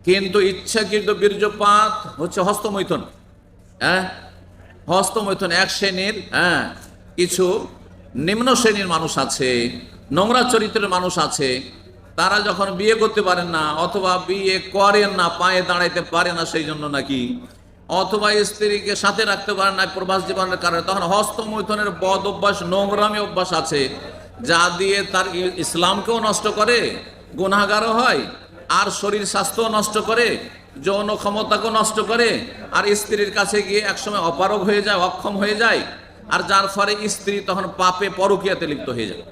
কিন্তু ইচ্ছাকৃত বীর্যপাত হচ্ছে হস্তমৈথুন হ্যাঁ? হস্তমৈথুন এক শ্রেণির হ্যাঁ? কিছু নিম্ন শ্রেণির মানুষ আছে, নোংরা চরিত্রের মানুষ আছে, তারা যখন বিয়ে করতে পারেন না অথবা বিয়ে করেন না, পায়ে দাঁড়াইতে পারে না সেই জন্য নাকি, অথবা স্ত্রীকে সাথে রাখতে পারেন না প্রবাস জীবনের কারণে, তখন হস্তমৈথুনের বদ অভ্যাস, নোংরামি অভ্যাস আছে, যা দিয়ে তার ইসলামকেও নষ্ট করে গুনাগারও হয় আর শরীর স্বাস্থ্য নষ্ট করে যৌন ক্ষমতাকেও নষ্ট করে আর স্ত্রীর কাছে গিয়ে একসময় অপারগ হয়ে যায় অক্ষম হয়ে যায় আর যার ফলে স্ত্রী তখন পাপে পরকীয়াতে লিপ্ত হয়ে যায়।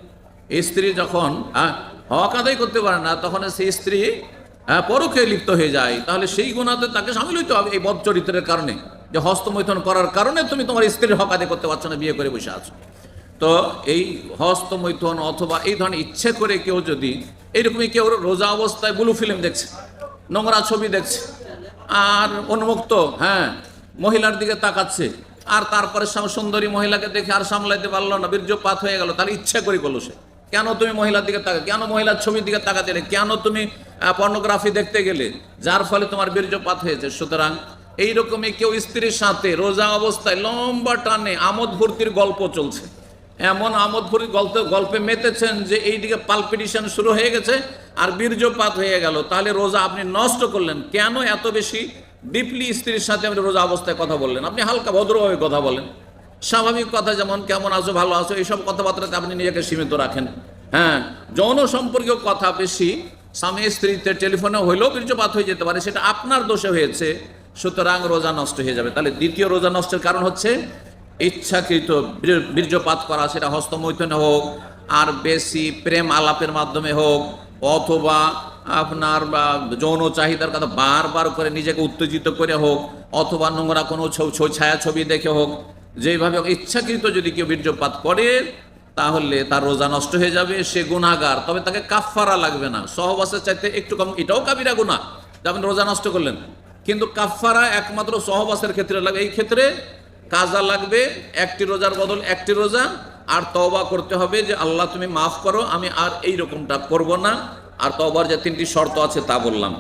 স্ত্রী যখন হ্যাঁ, হক আদায় করতে পারে না তখন সেই স্ত্রী হ্যাঁ, পরকে লিপ্ত হয়ে যায়। তাহলে সেই গুণাতে তাকে সামিল হইতে হবে এই বদ চরিত্রের কারণে। যে হস্তমৈথন করার কারণে তুমি তোমার স্ত্রীর হক আদায় করতে পারছ না বিয়ে করে বসে আছো। তো এই হস্তমৈথন অথবা এই ধরনের ইচ্ছে করে কেউ যদি এইরকমই কেউ রোজা অবস্থায় ব্লু ফিল্ম দেখছে, নোংরা ছবি দেখছে, আর উন্মুক্ত হ্যাঁ মহিলার দিকে তাকাচ্ছে, আর তারপরে সুন্দরী মহিলাকে দেখে আর সামলাইতে পারল না, বীর্যপাত হয়ে গেল তার ইচ্ছে করে করল সে, কেন তুমি মহিলার দিকে তাকা, কেন মহিলার ছবির দিকে তাকাতে কেন তুমি পর্নোগ্রাফি দেখতে গেলে, যার ফলে তোমার বীর্যপাত হয়েছে, সুতরাং এইরকমই কেউ স্ত্রীর সাথে রোজা অবস্থায় লম্বা টানে আমোদ ফুর্তির গল্প চলছে। এমন আমোদ ফুর্তির গল্প, গল্পে মেতেছেন যে এইদিকে পালপিটিশন শুরু হয়ে গেছে আর বীর্যপাত হয়ে গেল। তাহলে রোজা আপনি নষ্ট করলেন কেন এত বেশি? ডিপলি স্ত্রীর সাথে আপনি রোজা অবস্থায় কথা বললেন। আপনি হালকা ভদ্রভাবে কথা বলেন। স্বাভাবিক কথা যেমন, কেমন আছো? ভালো আছো? এইসব কথাবার্তাতে আপনি নিজেকে সীমিত রাখেন। হ্যাঁ যৌন সম্পর্কীয় কথা বেশি। স্বামী স্ত্রীতে টেলিফোনে হইলেও বীর্যপাত হয়ে যেতে পারে, সেটা আপনার দোষে হয়েছে। সুতরাং রোজা নষ্ট হয়ে যাবে। তাহলে দ্বিতীয় রোজা নষ্টের কারণ হচ্ছে ইচ্ছাকৃত বীর্যপাত করা সেটা হস্তমৈথনে হোক আর বেশি প্রেম আলাপের মাধ্যমে হোক অথবা আপনার বা, যৌন চাহিদার কথা বারবার করে নিজেকে উত্তেজিত করে হোক অথবা নোংরা কোনো ছায়া ছবি দেখে হোক যেভাবে ইচ্ছাকৃত যদি কেউ বীর্যপাত করে তাহলে তার রোজা নষ্ট হয়ে যাবে সে গুণাগার তবে তাকে কাফফারা লাগবে না। সহবাসের চাইতে একটু কম এটাও কাবিরা গুণা আপনি রোজা নষ্ট করলেন। কিন্তু কাফফারা একমাত্র সহবাসের ক্ষেত্রে লাগে এই ক্ষেত্রে কাজা লাগবে, একটি রোজার বদল, একটি রোজা, আর তওবা করতে হবে যে, আল্লাহ তুমি মাফ করো, আমি আর এই রকমটা করব না। আর তওবার যে তিনটি শর্ত আছে তা বললাম।